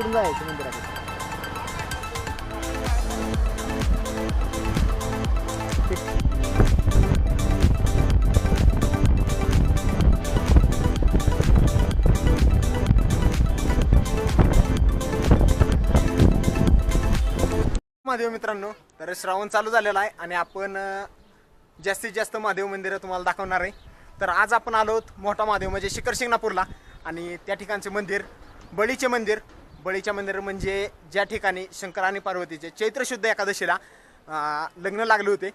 इकडून जायचं मंदिराकडे. महादेव मित्रांनो तर श्रावण चालू झालेला आहे आणि आपण जास्तीत जास्त महादेव मंदिरं तुम्हाला दाखवणार आहे. तर आज आपण आलो मोठा महादेव म्हणजे शिखर शिंगणापूरला. आणि त्या ठिकाणचे मंदिर बळीचे मंदिर बळीच्या मंदिर म्हणजे ज्या ठिकाणी शंकर आणि पार्वतीचे चैत्रशुद्ध एकादशीला लग्न लागले होते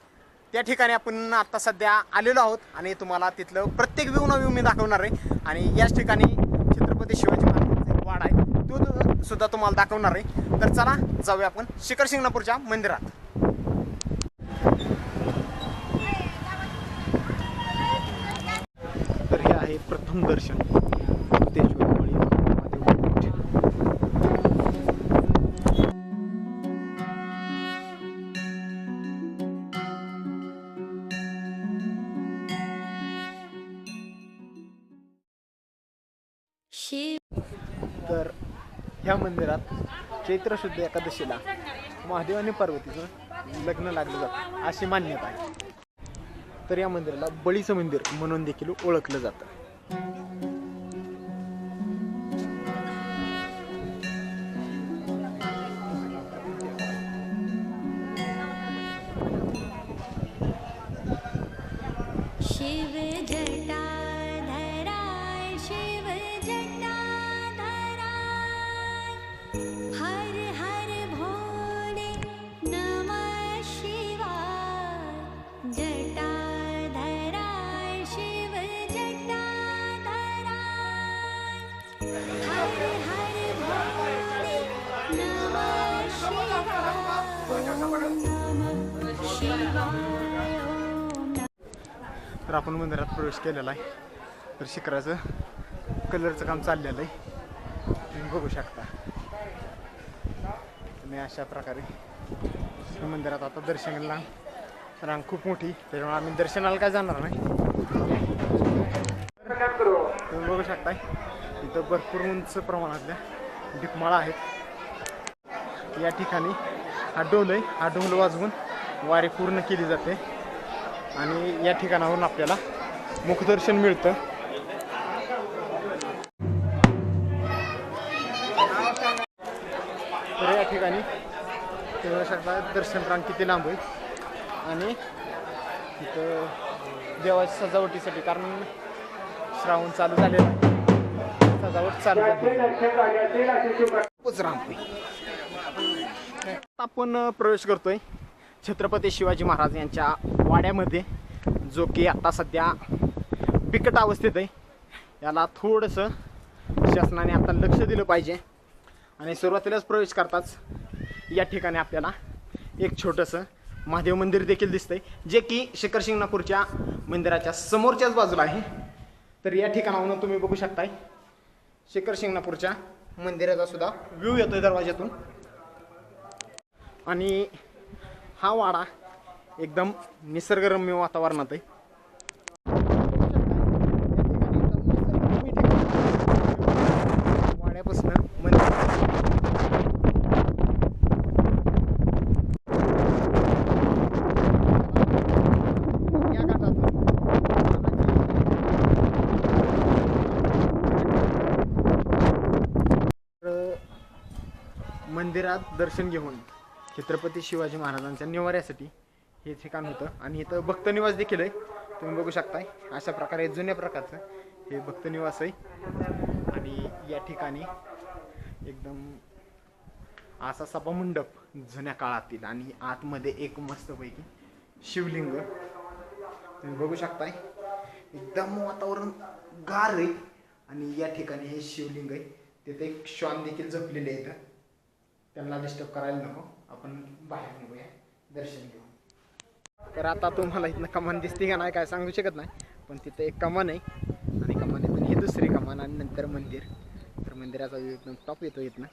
त्या ठिकाणी आपण आत्ता सध्या आलेलो आहोत आणि तुम्हाला तिथलं प्रत्येक व्ह्यू मी दाखवणार आहे. आणि याच ठिकाणी छत्रपती शिवाजी महाराजांचा एक वाड आहे तो तो सुद्धा तुम्हाला दाखवणार आहे. तर चला जाऊया आपण शिखर शिंगणापूरच्या मंदिरात. तर हे आहे प्रथम दर्शन. तर ह्या मंदिरात चैत्र शुद्ध एकादशीला महादेव आणि पार्वतीचं लग्न लागलं जातं अशी मान्यता आहे. तर या मंदिराला बळीचं मंदिर म्हणून देखील ओळखलं जातं. शिव जटाधराय तर आपण मंदिरात प्रवेश केलेला आहे. तर शिखराचं कलरचं काम चाललेलं आहे. तुम्ही बघू शकता. तुम्ही अशा प्रकारे मंदिरात आता दर्शनाला रांग खूप मोठी त्याच्यामुळे आम्ही दर्शनाला काय जाणार नाही. तुम्ही बघू शकता इथं भरपूर उंच प्रमाणातल्या डिपमाळा आहेत. या ठिकाणी हा डोल आहे हा डोल वाजवून वारी पूर्ण केली जाते. आणि या ठिकाणावरून आपल्याला मुखदर्शन मिळतं. तर या ठिकाणी शकता दर्शन रांग किती लांब आहे आणि तिथं देवाच्या सजावटीसाठी कारण श्रावण चालू झालेलं आहे. सजावट चालू खूपच रांग आपण प्रवेश करतोय. छत्रपती शिवाजी महाराज यांच्या वाड्यामध्ये जो की आता सध्या बिकट अवस्थेत आहे याला थोडंसं शासनाने आता लक्ष दिलं पाहिजे आणि सुरुवातीलाच प्रवेश करताच या ठिकाणी आपल्याला एक छोटंसं महादेव मंदिर देखील दिसतंय जे की शिखर शिंगणापूरच्या मंदिराच्या समोरच्याच बाजूला आहे. तर या ठिकाणाहून तुम्ही बघू शकताय शिखर शिंगणापूरच्या मंदिराचा सुद्धा व्ह्यू येतोय दरवाज्यातून. आणि हा वाडा एकदम निसर्गरम्य वातावरणात आहे. वाड्यापासून मंदिरात दर्शन घेऊन. छत्रपती शिवाजी महाराजांच्या निवाऱ्यासाठी हे ठिकाण होतं. आणि इथं भक्त निवास देखील आहे. तुम्ही बघू शकताय. अशा प्रकारे जुन्या प्रकारचं हे भक्त निवास आहे. आणि या ठिकाणी एकदम असा सभामंडप जुन्या काळातील आणि आतमध्ये एक मस्तपैकी शिवलिंग. तुम्ही बघू शकताय. एकदम वातावरण गार आहे. आणि या ठिकाणी हे शिवलिंग आहे. तिथे एक श्वान देखील जपलेले आहेत. त्यांना डिस्टर्ब करायला नको. आपण बाहेर निघूया दर्शन घेऊ तर आता तुम्हाला इथनं कमान दिसते का नाही काय सांगू शकत नाही पण तिथं एक कमान आहे. आणि कमानीतून ही दुसरी कमान आणि नंतर मंदिर. तर मंदिराचा एकदम टॉप येतो इथनं.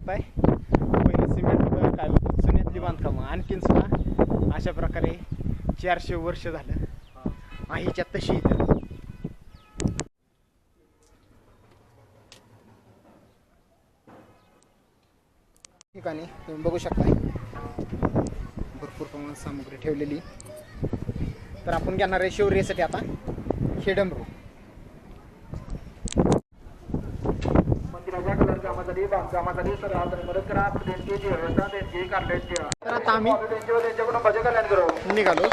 काय पहिलं सिमेंट होतं काय होतं? बांधकामं. आणखीन सुद्धा अशा प्रकारे चारशे वर्ष झालं. आईच्या तशी इथं ठिकाणी तुम्ही बघू शकता भरपूर प्रमाणात सामग्री ठेवलेली. तर आपण घेणार आहे शिवरेसाठी आता हे डमरू तर आता आम्ही निघालो.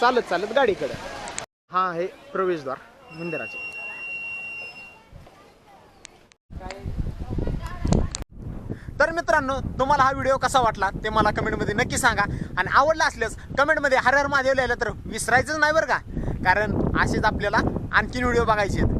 चालत चालत गाडीकडे. हा आहे प्रवेशद्वार मंदिराचे. तर मित्रांनो तुम्हाला हा व्हिडिओ कसा वाटला ते मला कमेंटमध्ये नक्की सांगा. आणि आवडला असल्यास कमेंटमध्ये हर हर महादेव लिहिलं तर विसरायचंच नाही बरं का? कारण असेच आपल्याला आणखीन व्हिडिओ बघायचे आहेत.